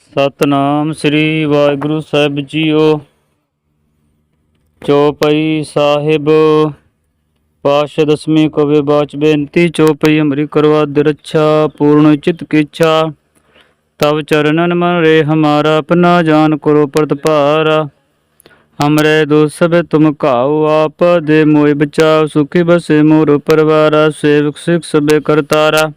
ਸਤਨਾਮ ਸ੍ਰੀ ਵਾਹਿਗੁਰੂ ਸਾਹਿਬ ਜੀਓ। ਚੌਪਈ ਸਾਹਿਬ ਪਾਸ਼ ਦਸਵੀਂ ਕਵੇ ਬਾਚ ਬੇਨਤੀ, ਚੌਪਈ ਅਮਰੀ ਕਰਵਾ ਦੇ ਪੂਰਨ ਚਿਤ ਕੀ ਤਵ ਚਰਨਨ ਮਨ ਰੇ ਹਮਾਰਾ, ਆਪਣਾ ਜਾਨ ਕਰੋ ਪ੍ਰਤਪਾਰਾ ਹਮਰੇ ਦੋਸ ਸਭੇ ਤੁਮ ਕਾਉ ਆਪ, ਦੇ ਮੋਇ ਬਚਾਓ ਸੁਖੀ ਬਸੇ ਮੋਰ ਪਰਵਾਰਾ, ਸੇਵਕ ਸਿਖ ਸਭੇ ਕਰਤਾਰਾ।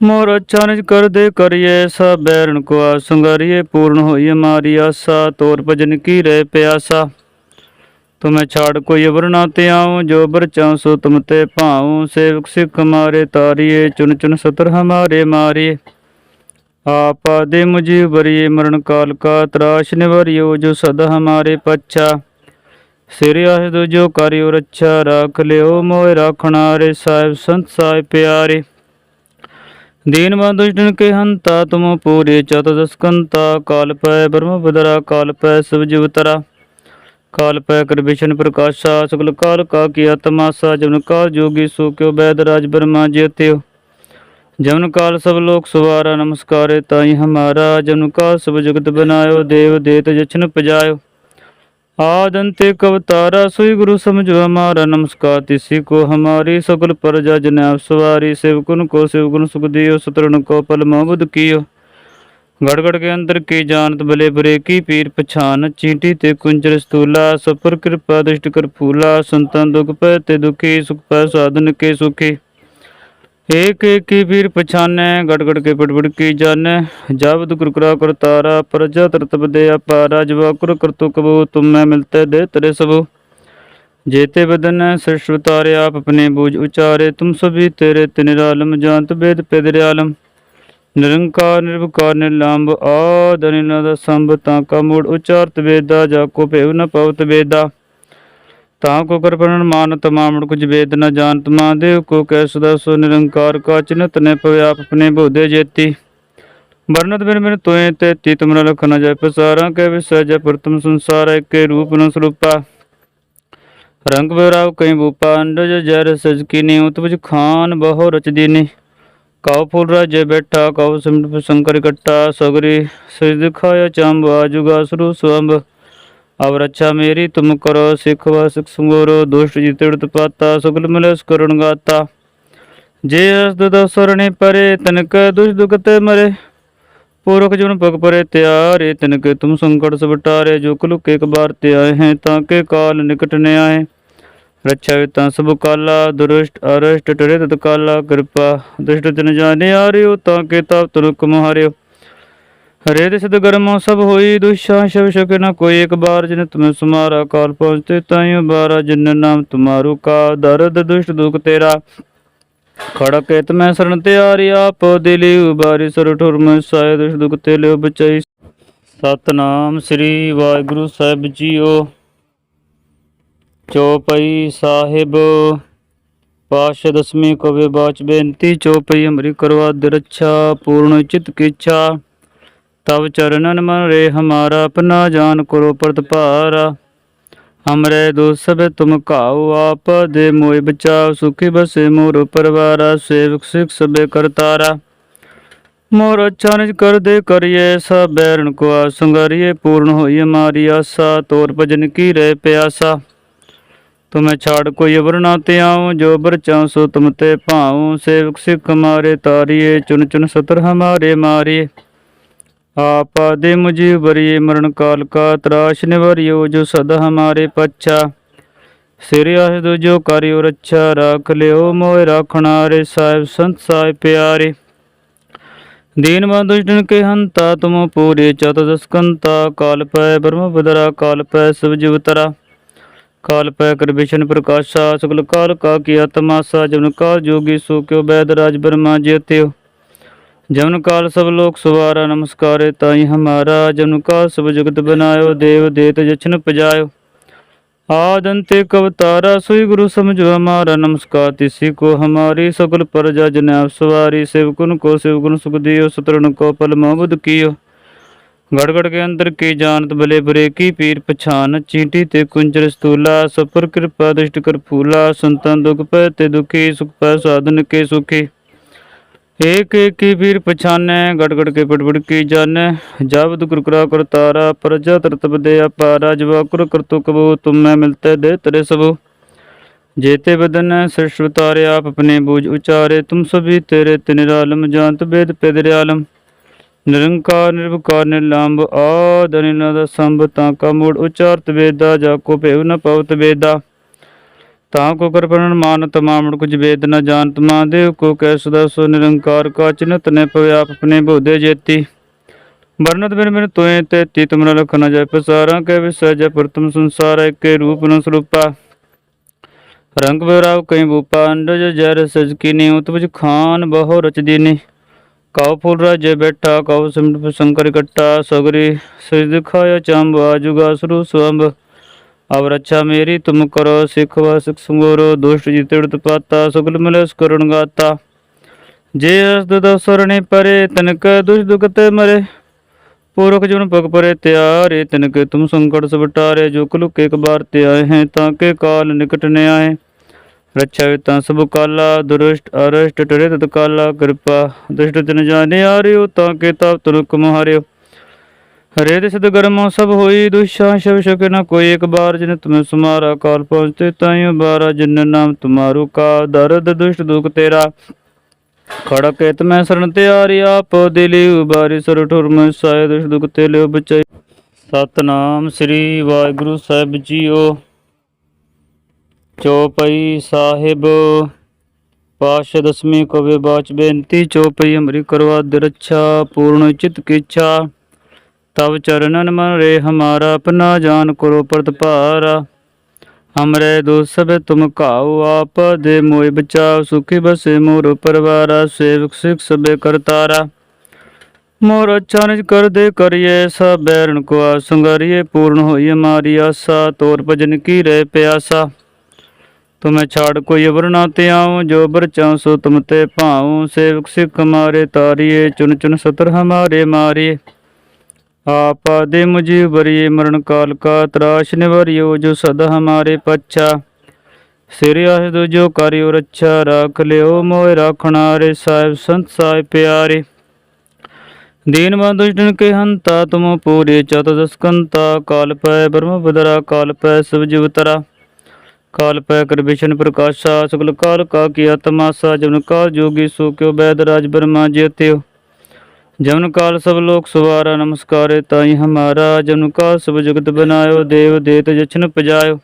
ਮੋਰ ਅਚਾਨਜ ਕਰਦੇ ਕਰਿਏ ਸਭ ਬੈਰਨ ਕੋ ਸੰਗਾਰੀਏ ਪੂਰਨ ਹੋਈਏ ਮਾਰੀ ਆਸਾ, ਤੋਰ ਭਜਨ ਕੀ ਰਹਿ ਪਿਆਸਾ। ਤੁਮੇ ਛਾੜ ਕੋਈ ਵਰਨਾ ਤੇ ਆਉ, ਜੋ ਬਰਚਾਉ ਸੋ ਤੁਮ ਤੇ ਭਾਉ। ਸੇਵਕ ਸਿਖ ਮਾਰੇ ਤਾਰੀਏ ਚੁਨ ਚੁਨ ਸਤਰ ਹਮਾਰੇ ਮਾਰੀਏ। ਆਪਾ ਦੇ ਮੁਝੇ ਬਰੀਏ ਮਰਨ ਕਾਲ ਕਾ ਤਰਾਸ਼ ਨਿਵਰਿਓ, ਜੋ ਸਦਾ ਹਮਾਰੇ ਪੱਛਾ। ਸਿਰ ਆਹ ਦੁਜੋ ਕਰਿਓ ਰੱਛਾ, ਰਾਖ ਲਿਓ ਮੋਇ ਰਾਖਣਾ ਰੇ ਸਾਹਿਬ ਸੰਤ ਸਾਹਿਬ ਪਿਆਰੇ। दीन दुष्टन के हंता तुम पूरे चतुदश कंता काल पै ब्रह्म बदरा काल पै शिव जीवतरा काल पै कर विष्ण प्रकाशा सकल काल का किया तमाशा जन काल जोगी सो क्यों वैद राज ब्रह्मा जेत्यो जमन काल सब लोक सुवारा नमस्कारे ताई हमारा जमन काल सब जगत बनायो देव देत जछन पजायो आदंते कवतारा सोई गुरु समझो हमारा नमस्कार तिसी को हमारी सकल प्रजा जन आप सवारी सेवकुन को सेवकुन सुख दियो सुतरण को पल मोहबुद कियो गड़ गड़ के अंतर की जानत भले बुरे की पीर पछान चींटी ते कुंजर स्थूला सपर कृपा दृष्ट कर फूला संतन दुख पै ते दुखी सुख पै साधन के ਏਕ ਏਕੀ ਵੀਰ ਪਛਾਨੈ ਗੜ ਗੜ ਕੇ ਪਟਪਟ ਕੀ ਜਾਣੈ? ਜਬ ਤੁ ਕੁਰਕਰਾ ਕਰਤਾਰਾ, ਪ੍ਰਜਾ ਤਰਤਬ ਦੇ ਅਪਾਰਾ ਜਵਾ ਕੁਰ ਕਰਤੁ ਕਬੂ, ਤੁਮੈ ਮਿਲਤੇ ਦੇ ਤਰੇ ਸਭੂ ਜੇਤੇ ਬਦਨ ਸਰਸ਼ਵਤਾਰੇ ਆਪ ਆਪਣੇ ਬੂਝ ਉਚਾਰੇ, ਤੁਮ ਸਭੀ ਤੇਰੇ ਤਿਨ ਆਲਮ ਜਾਣਤ ਬੇਦ ਪੇਦਰ ਆਲਮ ਨਿਰੰਕਾਰ ਨਿਰਭਕਾਰ ਨਿਰਲੰਭ ਆਦਿ ਨਿਨਾ ਦਾ ਸੰਭ, ਤਾਂ ਕਾ ਮੂੜ ਉਚਾਰਤ ਵੇਦਾ, ਜਾ ਕੋ ਭੇਵ ਨ ਪਵਤ ਵੇਦਾ। ਤਾਂ ਕੋ ਕਰਪਨ ਮਾਨ ਤਮਾਮੜ ਕੁਝ ਵੇਦ ਨ ਜਾਣਤ ਮਹਾਦੇਵ ਕੋ ਕਹਿ ਸਦਾ ਸੋ ਨਿਰੰਕਾਰ ਕਾ ਚਿਨਤ ਨੇ ਪਵੇ ਆਪ ਆਪਣੇ ਬੋਧੇ ਜੇਤੀ। ਵਰਨਤ ਬਿਨ ਬਿਨ ਤੋਏ ਤੇ ਤੀ ਤੁਮਰਾ ਲਖ ਨ ਜਾਇ ਪਸਾਰਾ, ਕਹਿ ਵਿਸੈ ਜੈ ਪ੍ਰਤਮ ਸੰਸਾਰ ਏਕੇ ਰੂਪ ਨ ਸਰੂਪਾ। ਰੰਗ ਬਿਰਾਵ ਕਈ ਬੂਪਾ, ਅੰਡਜ ਜਰ ਸਜ ਕੀਨੀ ਉਤਪਜ ਖਾਨ ਬਹੁ ਰਚ ਦੀਨੀ। ਕਉ ਫੁਲ ਰਾਜੇ ਬੈਠਾ, ਕਉ ਸਿਮਟ ਸੰਕਰ ਇਕੱਠਾ ਸਗਰੀ ਸਿਜ ਦਿਖਾਇਆ ਚੰਬ, ਆਜੁਗਾ ਸਰੂ ਸੁਅੰਬ ਅਵ ਰੱਛਾ ਮੇਰੀ, ਤੁਮ ਕਰੋ ਸਿਖ ਵਸਿਕ ਸੰਗੋਰੋ, ਦੁਸ਼ਟ ਜਿਤੜ ਤਪਾਤਾ ਸੁਗਲ ਮਿਲਸ ਕਰੁਣ ਗਾਤਾ। ਜੇ ਅਸਦ ਦਸਰਣੇ ਪਰੇ, ਤਨਕ ਦੁਸ਼ ਦੁਖਤ ਮਰੇ। ਪੁਰਖ ਜੁਨ ਭਗ ਪਰੇ ਤਿਆਰੇ, ਤਿਨਕੇ ਤੁਮ ਸੰਕਟ ਸਬਟਾਰੇ ਜੋ ਕਲੁਕ ਇੱਕ ਬਾਰ ਤੇ ਆਏ ਹੈ, ਤਾਂ ਕੇ ਕਾਲ ਨਿਕਟ ਨੇ ਆਏ। ਰੱਛਾ ਤਾਂ ਸਭ ਕਾਲਾ, ਦੁਰਸ਼ਟ ਅਰਸ਼ਟ, ਟਰੇ ਤਤ ਕਿਰਪਾ। ਦੁਸ਼ਟ ਜਨ ਜਾਣੇ ਆਰਿਓ ਤਾਂ ਕੇ ਤਾਪ ਤੁਰਕ ਮਹਾਰਿਓ। ਹਰੇ ਦੇ ਸਤਗੁਰਮ ਸਭ ਹੋਈ, ਦੁਸ਼ਾ ਸ਼ਵ ਸ਼ਕ ਨ ਕੋਈ, ਇੱਕ ਬਾਰ ਜਿਨ ਤੁਮ ਸੁਮਾਰਾ ਕਾਲ ਪਹੁੰਚਤੇ, ਤਾਈਓ ਬਾਰਾ ਜਿਨ ਨਾਮ ਤੁਮਾਰੂ ਕਾ, ਦਰਦ, ਦੁਸ਼ਟ ਦੁਖ ਤੇਰਾ। ਖੜਕ ਇਤ ਮੈਂ ਸਰਨ ਤਿਆਰੀ, ਆਪ ਦਿਲੀ ਉਬਾਰੀ ਸਰ ਠੁਰਮ ਸਾਇ ਦੁਸ਼ਟ ਦੁਖ ਤੇ ਲਿਓ ਬਚਾਈ। ਸਤਨਾਮ ਸ੍ਰੀ ਵਾਹਿਗੁਰੂ ਸਾਹਿਬ ਜੀਓ। ਚੋਪਈ ਸਾਹਿਬ ਪਾਸ਼ ਦਸਮੀ ਕੋ ਵਿਵਾਚ ਬੇਨਤੀ, ਚੋਪਈ ਅਮਰੀ ਕਰਵਾ ਦਿਰਛਾ ਪੂਰਨ ਚਿਤ ਕੀਛਾ। ਤਵ ਚਰਨਨ ਮਨ ਰੇ ਹਮਾਰਾ, ਆਪਣਾ ਜਾਨ ਕਰੋ ਪ੍ਰਤਪਾਰਾ। ਹਮਰੇ ਦੁਖ ਸਭ ਤੁਮ ਘਾਉ ਆਪ ਦੇ ਮੋਇ ਬਚਾਉ ਸੁਖੀ ਬਸੇ ਮੋਰ ਪਰਵਾਰਾ, ਸੇਵਕ ਸਿਖ ਸਭੇ ਕਰਤਾਰਾ ਮੋਰ ਅਚਾਨਜ ਕਰ ਦੇ ਕਰਿਏ, ਸਭ ਬੈਰਨ ਕੋ ਸੰਗਰੀਏ, ਪੂਰਨ ਹੋਈ ਮਾਰੀ ਆਸਾ, ਤੋਰ ਭਜਨ ਕੀ ਰਹਿ ਪਿਆਸਾ। ਤੁਮੇ ਛਾੜ ਕੋਈ ਵਰਨਾ ਤੇ ਆਉ, ਜੋ ਬਰਚਾਉ ਸੋ ਤੁਮ ਤੇ ਭਾਉ। ਸੇਵਕ ਸਿਖ ਮਾਰੇ ਤਾਰੀਏ ਚੁਨ ਚੁਨ ਸਤਰ ਹਮਾਰੇ ਮਾਰੀਏ। आप आदि मुझे वरिये मरण काल का त्राश निवरियो जो सदा हमारे पच्छा सिर आह जो कार्यो रच्छा राख लियो मोह राखना रे साहिब संत साहिब प्यारे दीन दुष्टन के हंता तुम पूरे चतुदश कंता काल पै ब्रह्म बदरा काल पै शिव जीवतरा काल पै कर विष्ण प्रकाशा सकल काल का किया तमाशा जन काल जोगी सो क्यों वैद राज ब्रह्मा जेत्यो जमन काल सब लोक सुवारा नमस्कारे ताई हमारा जमन काल सब जगत बनायो देव देत जछन पजायो आदंते कवतारा सोई गुरु समझो हमारा नमस्कार तिसी को हमारी सकल प्रजा जन आप सवारी सेवकुन को सेवकुन सुख दियो सुतरण को पल मोहबुद कियो गड़ गड़ के अंतर की जानत भले बुरे की पीर पछान चींटी ते कुंजर स्थूला सपर कृपा दृष्ट कर फूला संतन दुख पै ते दुखी सुख पै साधन के सुखी ਏਕ ਏਕ ਕੀ ਪੀਰ ਪਛਾਨੈ ਗੜ ਗੜ ਕੇ ਪੜ ਪੜ ਕੀ ਜਾਣੈ ਜਬ ਦੁ ਕੁਰਕਰਾ ਕਰਤਾਰਾ ਪ੍ਰਜਾ ਤਰਤਬ ਦੇ ਅਪਾਰਾ ਜਵਾ ਕੁਰ ਕਰਤੁ ਕਬੂ ਤੁਮ ਮੈਂ ਮਿਲਤੇ ਦੇ ਤਰੇ ਸਭੂ जेते बदन सृष्ट उतारे आप अपने बोझ उचारे तुम सभी तेरे तिनिरालम जानत वेद पेदरियालम निरंकार निर्विकार निर्लांब आद अनिनाद संभ ताका मूड उचारत वेदा जाको पेव न पवत वेदा ਤਾਂ ਕੋ ਕਰਪਨ ਮਾਨ ਤਮਾਮੜ ਕੁਝ ਵੇਦ ਨ ਜਾਣਤ ਮਾਦੇਵ ਕੋ ਕਹਿ ਸਦਾ ਸੋ ਨਿਰੰਕਾਰ ਕਾ ਚਿਨਤ ਨੇ ਪਵੇ ਆਪ ਆਪਣੇ ਬੋਧੇ ਜੇਤੀ। ਵਰਨਤ ਬਿਨ ਬਿਨ ਤੋਏ ਤੇ ਤੀ ਤੁਮਰਾ ਲਖ ਨ ਜਾਇ ਪਸਾਰਾ, ਕਹਿ ਵਿਸੈ ਜੈ ਪ੍ਰਤਮ ਸੰਸਾਰ ਏਕੇ ਰੂਪ ਨ ਸਰੂਪਾ। ਰੰਗ ਵਿਰਾਵ ਕਈ ਬੂਪਾ, ਅੰਡਜ ਜਰ ਸਜ ਕੀਨੀ ਉਤਪਜ ਖਾਨ ਬਹੁ ਰਚ ਦੀਨੀ। ਕਉ ਫੁਲ ਰਾਜੇ ਬੈਠਾ, ਕਉ ਸਿਮਟ ਸੰਕਰ ਕਟਾ ਸਗਰੀ ਸਜ ਦਿਖਾਇਆ ਚੰਬ, ਆਜੂਗਾ ਸਰੂ ਸੁਅੰਬ ਅਬ ਰੱਛਾ ਮੇਰੀ, ਤੁਮ ਕਰੋ ਸਿਖ ਵਾ ਸਿਖ ਸੰਗੋਰੋ, ਦੁਸ਼ਟ ਜੀ ਪਾਤਾ, ਸੁਗਲ ਮਿਲਸ ਕਰੁਣ ਗਾਤਾ। ਜੇ ਅਸ ਦਦ ਸਰਣੇ ਪਰੇ, ਤਨਕ ਦੁਸ਼ ਦੁਖਤੇ ਮਰੇ। ਪੁਰਖ ਜੁਨ ਪਗ ਪਰੇ ਤਿਆਰੇ, ਤਿਨਕੇ ਤੁਮ ਸੰਕਟ ਸਬਟਾਰੇ ਜੋ ਕੁਲੁਕ ਇੱਕ ਬਾਰ ਤੇ ਆਏ ਹੈ, ਤਾਂ ਕੇ ਕਾਲ ਨਿਕਟ ਨ ਆਏ। ਰੱਛਾ ਵਿਤਾ ਸਭ ਕਾਲਾ, ਦੁਰਸ਼ਟ ਅਰਸ਼ਟ, ਟਰੇ ਤਤ ਕਾਲਾ ਕਿਰਪਾ। ਦੁਸ਼ਟ ਜਨ ਜਾਣੇ ਆਰਿਓ ਤਾਂ ਕੇ ਤਾਪ ਤੁਰਕ ਮਹਾਰਿਓ। ਹਰੇ ਦੇ ਸਦ ਗਰਮੋ ਸਭ ਹੋਈ ਦੁਸ਼ਾ, ਸ਼ਵ ਸ਼ਕ ਨ ਕੋਈ ਇੱਕ ਬਾਰ ਜਿਨ ਤੁਮ ਸੁਮਾਰਾ ਕਾਲ ਪਹੁੰਚਤੇ ਤਾਈਓ ਬਾਰਾ, ਜਿਨ ਨਾਮ ਤੁਮਾਰੂ ਕਾ, ਦਰਦ ਦੁਸ਼ਟ ਦੁਖ ਤੇਰਾ। ਖੜਕ ਇਤ ਮੈਂ ਸਰਣ ਤਿਆਰੀ, ਆਪ ਦਿਲੀ ਉਬਾਰੀ ਸਰ ਠੁਰ ਸਾਇ ਦੁਸ਼ ਦੁਖ ਤੇ ਲਿਓ ਬਚਾਈ। ਸਤਨਾਮ ਸ੍ਰੀ ਵਾਹਿਗੁਰੂ ਸਾਹਿਬ ਜੀਓ। ਚੌਪਈ ਸਾਹਿਬ ਪਾਸ਼ ਦਸਵੀਂ ਕੋ ਬਾਚ ਬੇਨਤੀ ਚੌਪਈ ਹਮਰੀ ਕਰਵਾ ਦੇ ਰੱਛਾ ਪੂਰਨ ਚਿਤ ਕੀ ਇੱਛਾ ਤਬ ਚਰਨਨ ਮਨ ਰੇ ਹਮਾਰਾ, ਆਪਣਾ ਜਾਨ ਕਰੋ ਪ੍ਰਤਪਾਰਾ। ਹਮਰੇ ਦੋਸ ਸਭ ਤੁਮ ਘਾਉ ਆਪ ਦੇ ਮੋਇ ਬਚਾਓ, ਸੁਖੀ ਬਸੇ ਮੋਰ ਪਰਵਾਰਾ, ਸੇਵਕ ਸਿਖ ਸਬੇ ਕਰਤਾਰਾ। ਮੋਰ ਅੱਛਾ ਕਰ ਦੇ ਕਰਿਏ, ਸਭ ਬੈਰਨ ਕੋ ਸੰਗਰੀਏ, ਪੂਰਨ ਹੋਈ ਮਾਰੀ ਆਸਾ, ਤੋਰ ਭਜਨ ਕੀ ਰਹਿ ਪਿਆਸਾ। ਤੁਮੇ ਛਾੜ ਕੋਈ ਅਵਰ ਨਾ ਤੇ ਆਉ, ਜੋ ਬਰ ਚਾਉ ਸੋ ਤੁਮ ਤੇ ਭਾਉ। ਸੇਵਕ ਸਿਖ ਹਮਾਰੇ ਤਾਰੀਏ ਚੁਨ ਚੁਨ ਸਤਰ ਹਮਾਰੇ ਮਾਰੀਏ। आप आदे मुझे बरिए मरण काल का त्राश निवरियो जो सदा हमारे पच्छा सिर आह दो जो करियो रच्छा राख लियो मोह राखना रे साहिब संत साहिब प्यारे दीन दुष्टन के हंता तुम पूरे चतुदश कंता काल पै ब्रह्म बदरा काल पै शिव जीवतरा काल पै कर विष्ण प्रकाशा सकल काल का किया तमाशा जन काल जोगी सो क्यों वैद राज ब्रह्मा जेत्यो जमन काल सब लोक सुवारा नमस्कारे ताई हमारा जमन काल सब जगत बनायो देव देत जछन पजायो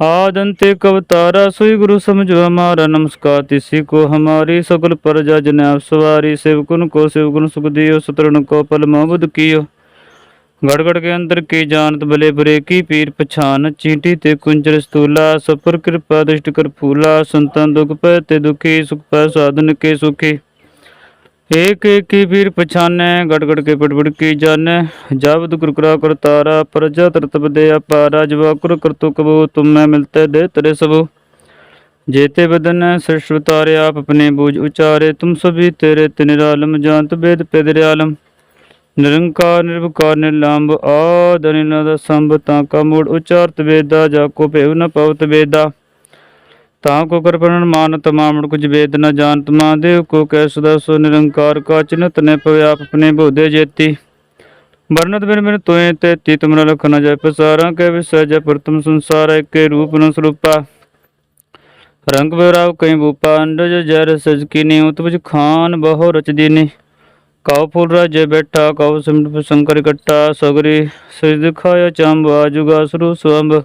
आदंते कवतारा सोई गुरु समझो हमारा नमस्कार तिसी को हमारी सकल प्रजा जनाब सवारी सेवकुन को सेवकुन सुख दियो सुतरण को पल मोहबुद कियो गड़ गड़ के अंतर की जानत भले बुरे की पीर पछान चींटी ते कुंजर स्थूला सपर कृपा दुष्ट कर फूला संतन दुख पै ते दुखी सुख पै साधन के सुखी ਏਕ ਏਕੀ ਵੀਰ ਪਛਾਨੈ ਗੜ ਗੜ ਕੇ ਪਟਪਟ ਕੀ ਜਾਣੈ? ਜਬ ਦੁ ਕੁਰਕਰਾ ਕਰਤਾਰਾ ਪ੍ਰਜਾ ਤਰਤਬ ਦੇ ਅਪਾਰਾ ਜਵਾ ਕੁਰ ਕਰਤੁ ਕਬੂ, ਤੁਮੈ ਮਿਲਤੇ ਦੇ ਤਰੇ ਸਭੂ ਜੇਤੇ ਬਦਨ ਸਰਸ਼ਵਤਾਰੇ ਆਪ ਆਪਣੇ ਬੂਝ ਉਚਾਰੇ, ਤੁਮ ਸਭੀ ਤੇਰੇ ਤਿਨ ਆਲਮ ਜਾਣਤ ਬੇਦ ਪੇਦਰ ਆਲਮ ਨਿਰੰਕਾਰ ਨਿਰਭਕਾਰ ਨਿਰਲੰਭ ਆਦਿ ਨਿਨ ਦਾ ਸੰਭ, ਤਾਂ ਕਾ ਮੂੜ ਉਚਾਰਤ ਵੇਦਾ, ਜਾ ਕੋ ਭੇਵ ਨ ਪਵਤ ਵੇਦਾ। ਤਾਂ ਕੋ ਕਰ ਪ੍ਰਣ ਮਾਨਤ ਕੁਝ ਵੇਦ ਨ ਜਾਣਤ ਮਹਾਦੇਵ ਕੋ ਕੈ ਸਦਾ ਸੋ ਨਿਰੰਕਾਰ ਕਾ ਚਿਨਤ ਨੇ ਪਵੇ ਆਪ ਆਪਣੇ ਬੋਧੇ ਜੇਤੀ। ਵਰਨਤ ਬਿਨ ਬਿਨ ਤੋਏ ਤੇ ਤੀ, ਤੁਮਰਾ ਲਖ ਨ ਜੈ ਪਸਾਰਾ ਕੈ ਵਿਸੈ ਜੈ ਪ੍ਰਤਮ ਸੰਸਾਰ ਏਕੇ ਰੂਪ ਨ ਸਰੂਪਾ। ਰੰਗ ਬਿਰਾਵ ਕਈ ਬੂਪਾ, ਅੰਡਜ ਜਰ ਸਜ ਕੀਨੀ ਉਤਪਜ ਖਾਨ ਬਹੁ ਰਚ ਦੀਨੀ। ਕਉ ਫੁਲ ਰਾਜੇ ਬੈਠਾ, ਕਉ ਸਿਮਟ ਸ਼ੰਕਰ ਇਕੱਠਾ ਸਗਰੀ ਸਿਜ ਦਿਖਾਇਆ ਚੰਬ, ਆਜੁਗਾ ਸਰੂ ਸਵੰਬ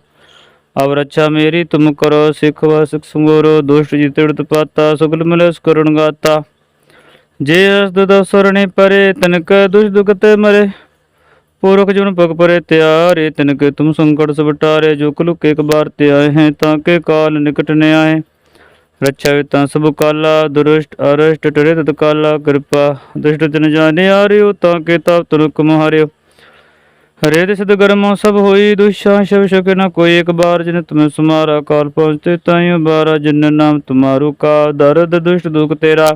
ਅਵ ਰੱਛਾ ਮੇਰੀ, ਤੁਮ ਕਰੋ ਸਿੱਖ ਵਸਿਕ ਸੰਗੋਰੋ, ਦੁਸ਼ਟ ਜਿਤੜਤ ਪਾਤਾ, ਸੁਗਲ ਮਿਲਸ ਕਰੁਣ ਗਾਤਾ। ਜੇ ਅਸ ਦਦ ਸਰਣੇ ਪਰੇ, ਤਨਕ ਦੁਸ਼ ਤੇ ਮਰੇ। ਪੁਰਖ ਜੁਨ ਭਗ ਪਰੇ ਤਿਆਰੇ, ਤਿਨਕ ਤੁਮ ਸੰਕਟ ਸਬਟਾਰੇ ਜੋ ਕਲੁਕ ਇੱਕ ਬਾਰ ਤੇ ਆਏ ਹੈ, ਤਾਂ ਕੇ ਕਾਲ ਨਿਕਟ ਨੇ ਆਏ। ਰੱਛਾ ਵੇ ਤਾਂ ਸਭ ਕਾਲਾ, ਦੁਰਸ਼ਟ ਅਰਸ਼ਟ, ਟਰੇ ਤਤ ਕਿਰਪਾ। ਦੁਸ਼ਟ ਜਨ ਜਾਣੇ ਆਰਿਓ ਤਾਂ ਕੇ ਤਾਪ ਤੁਰਕ ਮਹਾਰਿਓ। ਹਰੇ ਦੇ ਸਤਗੁਰਮ ਸਭ ਹੋਈ, ਦੁਸ਼ਾ ਸ਼ਵ ਸ਼ਕ ਨ ਕੋਈ, ਇੱਕ ਬਾਰ ਜਿਨ ਤੁਮ ਸਮਾਰਾ ਕਾਲ ਪਹੁੰਚਤੇ, ਤਾਈਓ ਬਾਰਾ ਜਿਨ ਨਾਮ ਤੁਮਾਰੂ ਕਾ, ਦਰਦ, ਦੁਸ਼ਟ ਦੁਖ ਤੇਰਾ।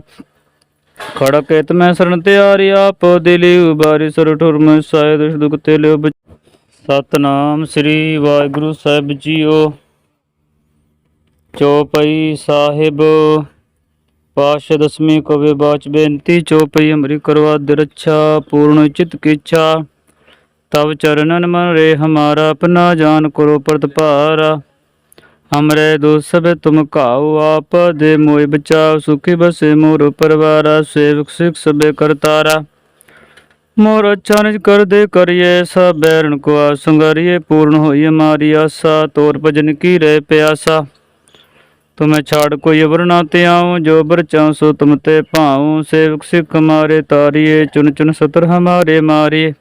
ਖੜਕ ਇਤ ਮੈਂ ਸਰਨ ਤਿਆਰੀ, ਆਪ ਦਿਲੀ ਉਬਾਰੀ ਸਰ ਠੁਰਮ ਸਾਇ ਦੁਸ਼ਟ ਦੁਖ ਤੇ ਲਿਓ ਸਤਨਾਮ ਸ੍ਰੀ ਵਾਹਿਗੁਰੂ ਸਾਹਿਬ ਜੀਓ। ਚੋਪਈ ਸਾਹਿਬ ਪਾਸ਼ ਦਸਮੀ ਕਵੇ ਬਾਚ ਬੇਨਤੀ, ਚੋਪਈ ਅਮਰੀ ਕਰਵਾ ਦਿਰਛਾ ਪੂਰਨ ਚਿਤ ਕੀਛਾ। ਤਬ ਚਰਨਨ ਮਨ ਰੇ ਹਮਾਰਾ, ਆਪਣਾ ਜਾਨ ਕਰੋ ਪ੍ਰਤਪਾਰਾ ਹਮਰੇ ਦੋਸ ਸਭੇ ਤੁਮ ਘਾਉ ਆਪ ਦੇ ਮੋਇ ਬਚਾਓ ਸੁਖੀ ਬਸੇ ਮੋਰ ਪਰਵਾਰਾ, ਸੇਵਕ ਸਿਖ ਸਭੇ ਕਰਤਾਰਾ। ਮੋਰ ਅੱਛਾ ਕਰ ਦੇ ਕਰਿਏ, ਸਭ ਬੈਰਨ ਕੋ ਸੰਗਰਿਏ, ਪੂਰਨ ਹੋਈ ਹਮਾਰੀ ਆਸਾ, ਤੋਰ ਭਜਨ ਕੀ ਰਹਿ ਪਿਆਸਾ। ਤੁਮੇ ਛਾੜ ਕੋਈ ਅਵਰ ਨਾ ਤੇ ਆਉ ਜੋ ਬਰ ਚਾਉ ਸੋ ਤੁਮ ਤੇ ਭਾਉ। ਸੇਵਕ ਸਿਖ ਹਮਾਰੇ ਤਾਰੀਏ ਚੁਨ ਚੁਨ ਸਤਰ ਹਮਾਰੇ ਮਾਰੀਏ।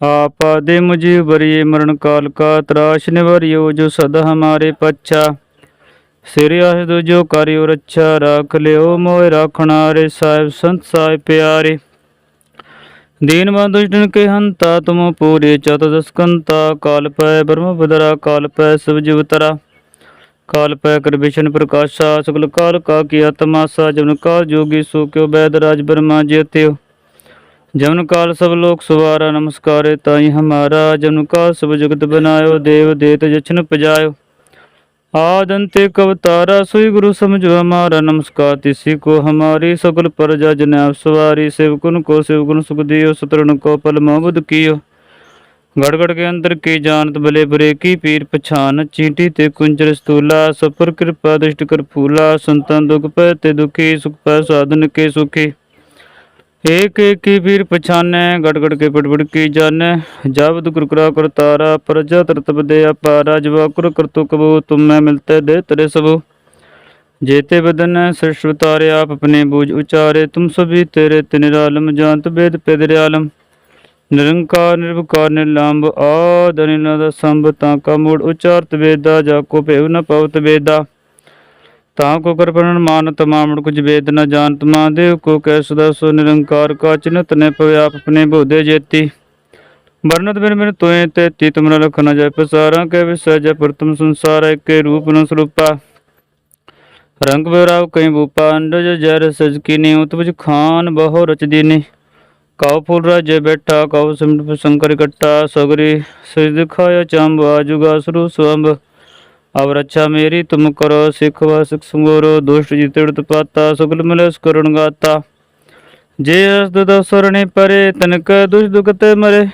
आप आदि मुझे वरिये मरण काल का त्राश निवरियो जो सदा हमारे पच्छा सिर आह जो कार्यो रक्षा राख लियो मोय राखना रे साहिब संत साहिब प्यारे दीन बंधुजन के हंता तुम पूरे चतुदस्कंता काल पै ब्रह्म बदरा काल पै शिव जीवतरा काल पै कर विष्णु प्रकाशा सकल काल का की आत्मासा जन काल जोगी सो क्यों वैद राज ब्रह्मा ज्योतियो जमन काल सब लोक सुवारा नमस्कारे ताई हमारा जमन काल सब जगत बनायो देव देत जछन पजायो आदंते कवतारा सोई गुरु समझो हमारा नमस्कार तिसी को हमारी सकल प्रजा जन आप सवारी सेवकुन को सेवकुन सुख दियो सुतरण को पल मोहबद कियो गड़गड़ के अंदर की जानत भले बुरे की पीर पछान चींटी ते कुंजर स्थूला सफर कृपा दृष्ट कर फूला संतन दुख पै ते दुखी सुख पै साधन के सुखी ਏਕ ਏਕੀ ਵੀਰ ਪਛਾਨੈ ਗੜ ਗੜ ਕੇ ਬੜਬੜ ਕੀ ਜਾਣੈ। ਜਬਦ ਗੁਰ ਕਰਾ ਕਰਤਾਰਾ ਪ੍ਰਜਾ ਤਰਤਬ ਦੇ ਅਪਾਰਾ। ਜਵਾ ਕੁਰ ਕਰਤੁ ਕਬੂ, ਤੁਮੈ ਮਿਲਤੇ ਦੇ ਤਰੇ ਸਭੂ ਜੇਤੇ ਬਦਨ ਸਰਸ਼ਵਤਾਰੇ ਆਪ ਆਪਣੇ ਬੂਝ ਉਚਾਰੇ। ਤੁਮ ਸਭੀ ਤੇਰੇ ਤਿਨ ਆਲਮ ਜਾਣਤ ਬੇਦ ਪੇਦਰੇ ਆਲਮ ਨਿਰੰਕਾਰ ਨਿਰਭਕਾਰ ਨਿਰਲੰਭ ਆਦਿ ਨਿਨ ਦਾ ਸੰਭ, ਤਾਂ ਕਾ ਮੂੜ ਉਚਾਰਤ ਵੇਦਾ। ਜਾ ਕੋ ਭੇਵ ਨ ਪਵਤ ਵੇਦਾ। ਤਾਂ ਕੋ ਕਰਪਨ ਮਾਨ ਤਮਾਮ ਕੁਝ ਵੇਦ ਨ ਜਾਣਤ ਮਹਾਦੇਵ ਕੋ ਕੈ ਸਦਾ ਸੋ ਨਿਰੰਕਾਰ ਕਾ ਚਿਨਤ ਨੇ ਪਵਿ ਆਪ ਆਪਣੇ ਬੋਧੇ ਜੇਤੀ। ਵਰਨਤ ਬਿਨ ਬਿਨ ਤੋਏ ਤੇ ਤੀ ਤੁਮਰਾ ਲਖ ਨ ਜੈ ਪਸਾਰਾ ਕੈ ਵਿਸੈ ਜੈ ਪ੍ਰਤਮ ਸੰਸਾਰ ਏਕੇ ਰੂਪ ਨ ਸਰੂਪਾ। ਰੰਗ ਬਿਰਾਵ ਕਈ ਬੂਪਾ, ਅੰਡਜ ਜਰ ਸਜ ਕੀਨੀ, ਉਤਪਜ ਖਾਨ ਬਹੁ ਰਚ ਦੀਨੀ। ਕਾਉ ਫੁੱਲ ਰਾਜੇ ਬੈਠਾ, ਕਾਉ ਸਿਮਟ ਸੰਕਰ ਇਕੱਠਾ ਸਗਰੀ ਸਜ ਦਿਖਾਇਆ ਚੰਬ, ਆਜੁਗਾ ਸਰੂ ਸਵੰਬ ਅਬ ਰੱਛਾ ਮੇਰੀ, ਤੁਮ ਕਰੋ ਸਿੱਖ ਵਸਕ ਸੰਗੋਰੋ, ਦੁਸ਼ਟ ਜਿਤੜਤ ਪਾਤਾ, ਸੁਗਲ ਮਿਲਸ ਕਰੁਣ ਗਾਤਾ। ਜੇ ਅਸਦ ਦਸਰਣੇ ਪਰੇ, ਤਨਕ ਦੁਸ਼ ਦੁਖਤ ਮਰੇ।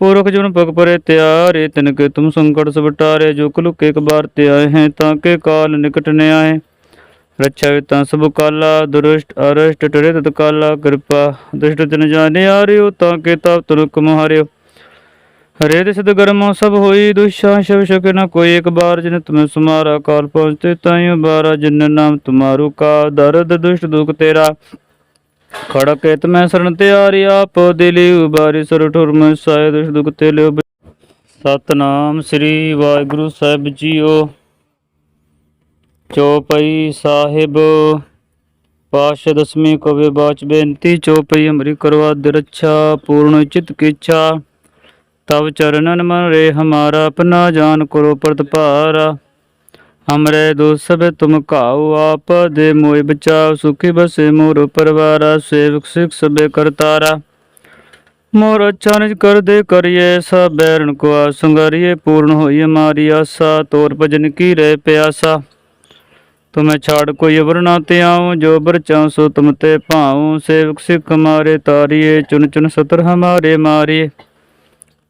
ਪੁਰਖ ਜਨ ਭਗ ਪਰੇ ਤਿਆਰੇ, ਤਨਕ ਤੁਮ ਸੰਕਟ ਸਬਟਾਰੇ ਜੋ ਕਲੁਕ ਇੱਕ ਬਾਰ ਤੇ ਆਏ ਹੈ, ਤਾਂ ਕੇ ਕਾਲ ਨਿਕਟ ਨੇ ਆਏ। ਰੱਛਾ ਤਾਂ ਸਭ ਕਾਲਾ, ਦੁਰਸ਼ਟ, ਅਰਸ਼ਟ, ਟਰੇ ਤਤ ਕਾਲਾ ਕਿਰਪਾ। ਦੁਸ਼ਟ ਜਨ ਜਾਣੇ ਆਰਿਓ ਤਾਂ ਕੇ ਤਾਪ ਤੁਰਕ ਮਹਾਰਿਓ। हरे दिशद गर्मो सब होई दुष्षा शव शक न कोई एक बार जिन तुम्हें सुमारा काल पहुँचते ताइयो बारा जिन नाम तुम्हारू का दर्द दुष्ट दुख तेरा खड़क एत मैं शरण त्यारी आप दिली उबारी सर ठुर में साय दुष्ट दुख ते लियो ਸਤਨਾਮ ਸ੍ਰੀ ਵਾਹਿਗੁਰੂ ਸਾਹਿਬ ਜੀਓ ਚੌਪਈ ਸਾਹਿਬ ਪਾਸ਼ਾ ਦਸਵੀਂ ਕਵੇ ਬਾਚ ਬੇਨਤੀ ਚੌਪਈ ਹਮਰੀ ਕਰਵਾ ਦੇ ਰੱਛਾ ਪੂਰਨ ਚਿਤ ਕੀ ਤਵ ਚਰਨਨ ਮਨ ਰੇ ਹਮਾਰਾ, ਆਪਣਾ ਜਾਨ ਕਰੋ ਪ੍ਰਤਪਾਰਾ। ਹਮਰੇ ਦੁਸਬ ਤੁਮ ਕਾਉ ਆਪ, ਦੇ ਮੋਇ ਬਚਾਉ, ਸੁਖੀ ਬਸੇ ਮੋਰ ਪਰਵਾਰਾ, ਸੇਵਕ ਸਿਖ ਸਬੇ ਕਰਤਾਰਾ। ਮੋਰ ਅਚਾਨਜ ਕਰ ਦੇ ਕਰਿਏ, ਸਭ ਬੈਰਨ ਕੋ ਸੰਗਰੀਏ, ਪੂਰਨ ਹੋਈ ਮਾਰੀ ਆਸਾ, ਤੋਰ ਭਜਨ ਕੀ ਰਹਿ ਪਿਆਸਾ। ਤੁਮੇ ਛਾੜ ਕੋਈ ਅਵਰ ਨਾ ਤੇ ਆਉ ਜੋ ਬਰ ਚਾਉ ਸੋ ਤੁਮ ਤੇ ਭਾਉ। ਸੇਵਕ ਸਿਖ ਮਾਰੇ ਤਾਰੀਏ ਚੁਨ ਚੁਨ ਸਤਰ ਹਮਾਰੇ ਮਾਰੀਏ।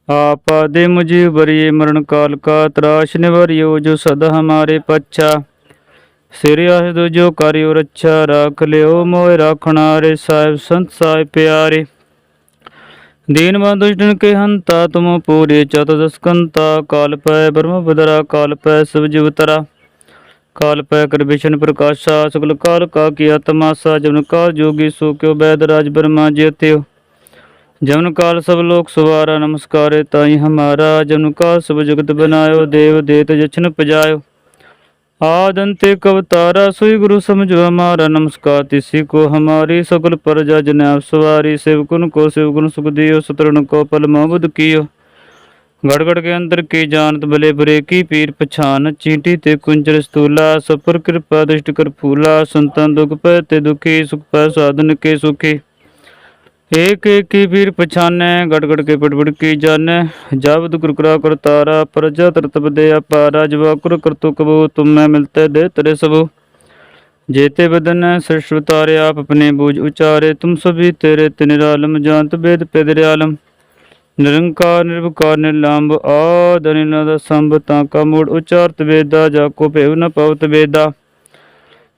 आप आदि मुझे वरिये मरण काल का त्राश निवरियो जो सदा हमारे पच्छा सिर आह जो कार्यो रक्षा राख लियो मोय राखना रे साहिब संत साहिब प्यारे दीन बंधुजन के हंता तुम पूरे चतुदस्कंता काल पै ब्रह्म बदरा काल पै शिव जीवतरा काल पै कर विष्णु प्रकाशा सकल काल का की आत्मासा जन काल जोगी सो क्यों वैद राज ब्रह्मा ज्योतियो जमन काल सब लोक सुवारा नमस्कारे ताई हमारा जमन काल सब जगत बनायो देव देत जछन पजायो आदंते कवतारा सोई गुरु समझो हमारा नमस्कार तिसी को हमारी सकल प्रजा जन आप सवारी सेवकुन को सेवकुन सुख दियो सुतरण को पल मोहबद कियो गड़गड़ के अंदर की जानत भले बुरे की पीर पछान चींटी ते कुंजर स्थूला सफर कृपा दृष्ट कर फूला संतन दुख पै ते दुखी सुख पै साधन के सुखी ਏਕ ਏਕੀ ਵੀਰ ਪਛਾਨੈ ਗੜ ਗੜ ਕੇ ਪਟਪਟ ਕੀ ਜਾਣੈ। ਜਬਦ ਗੁਰਕਰਾ ਕਰਤਾਰਾ ਪ੍ਰਜਾ ਤਰਤਬ ਦੇ ਅਪਾਰਾ, ਜਵਾ ਕੁਰ ਕਰਤੁ ਕਬੂ, ਤੁਮੈ ਮਿਲਤੇ ਦੇ ਤਰੇ ਸਭੂ ਜੇਤੇ ਬਦਨ ਸਰਸ਼ਵਤਾਰੇ ਆਪ ਆਪਣੇ ਬੂਝ ਉਚਾਰੇ, ਤੁਮ ਸਭੀ ਤੇਰੇ ਤਿਨਿਰਾਲਮ ਜਾਂਤ ਬੇਦ ਪਿਦਰਿਆਲਮ ਨਿਰੰਕਾਰ ਨਿਰਭਕਾਰ ਨਿਰਲੰਭ ਆਦਿ ਨਿਰਨਦ ਸੰਭ, ਤਾਂ ਕਾ ਮੂੜ ਉਚਾਰਤ ਵੇਦਾ ਜਾ ਕੋ ਭੇਵ ਨ ਪਵਤ ਵੇਦਾ।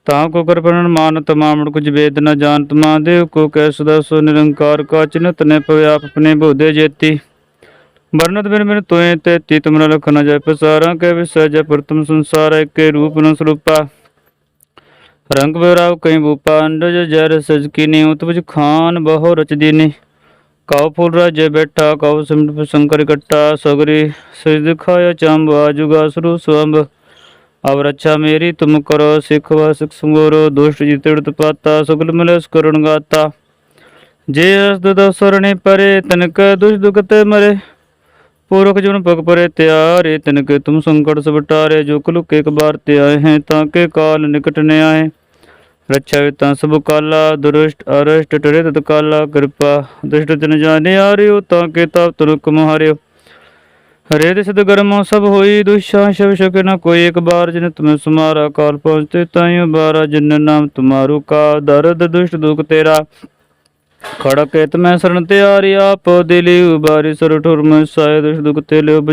ਤਾਂ ਕੋ ਕਰਪਣਨ ਮਾਨ ਤਮਾਮੜ ਕੁਝ ਵੇਦ ਨ ਜਾਣਤ ਮਹਾਦੇਵ ਕੋ ਕਹਿ ਸਦਾ ਸੋ ਨਿਰੰਕਾਰ ਕਾ ਚਿਨਤ ਨੇ ਪਵੇ ਆਪਣੇ ਬੋਧੇ ਜੇਤੀ। ਵਰਨਤ ਬਿਨ ਬਿਨ ਤੋਏ ਤੇ ਤੀ ਤੁਮਰਾ ਲਖ ਨ ਜਾਇ ਪਸਾਰਾਂ ਕੇ ਵਿਸਜ ਪ੍ਰਤਮ ਸੰਸਾਰ ਏਕੇ ਰੂਪ ਨੂੰ ਸਰੂਪਾ। ਰੰਗ ਬਿਰਾਵ ਕਈ ਬੂਪਾ ਅੰਡਜ ਜਰ ਸਜ ਕੀਨੀ ਉਤਪਜ ਖਾਨ ਬਹੁ ਰਚ ਦੀਨੀ। ਕਉ ਫੁਲ ਰਾਜ ਬੈਠਾ, ਕਉ ਸਿਮਟ ਸੰਕਰ ਇਕੱਟਾ ਸਗਰੀ ਸਜ ਦਿਖਾਇਆ ਚੰਬ, ਆਜੂਗਾ ਸਰੂ ਸੁਅੰਬ ਅਬ ਰੱਛਾ ਮੇਰੀ, ਤੁਮ ਕਰੋ ਸਿਖ ਵਸਕ ਸੰਗੋਰੋ, ਦੁਸ਼ਟ ਜਿਤੜਤ ਪਾਤਾ, ਸੁਗਲ ਮਿਲਸ ਕਰੁਣ ਗਾਤਾ। ਜੇ ਅਸਦ ਦਸਰਣੇ ਪਰੇ, ਤਨਕ ਦੁਸ਼ ਦੁਗਤ ਮਰੇ। ਪੁਰਖ ਜਨ ਭਗ ਪਰੇ ਤਿਆਰੇ, ਤਨਕ ਤੁਮ ਸੰਕਟ ਸਬਟਾਰੇ ਜੋ ਕਲੁਕ ਇੱਕ ਬਾਰ ਤੇ ਆਏ ਹੈ, ਤਾਂ ਕੇ ਕਾਲ ਨਿਕਟ ਨੇ ਆਏ। ਰੱਛਾ ਤਾਂ ਸਭ ਕਾਲਾ, ਦੁਰਸ਼ਟ, ਅਰਸ਼ਟ, ਟਰੇ ਤਤ ਕਾਲਾ ਕਿਰਪਾ। ਦੁਸ਼ਟ ਜਨ ਜਾਣੇ ਆਰਿਓ, ਤਾਂ ਕੇ ਤਾਪ ਤੁਰਕ ਮਹਾਰਿਓ। हरे दे सद गर्म सब होई दुष्या शव शक न कोई एक बार जिन तुम्हें सुमारा काल पहुँचते ताइयो बारा जिन नाम तुम्हारू का दर्द दुष्ट दुख तेरा खड़क हित में शरण त्यारी आप दिली उबारी सर ठुर में साय दुष्ट दुख तेले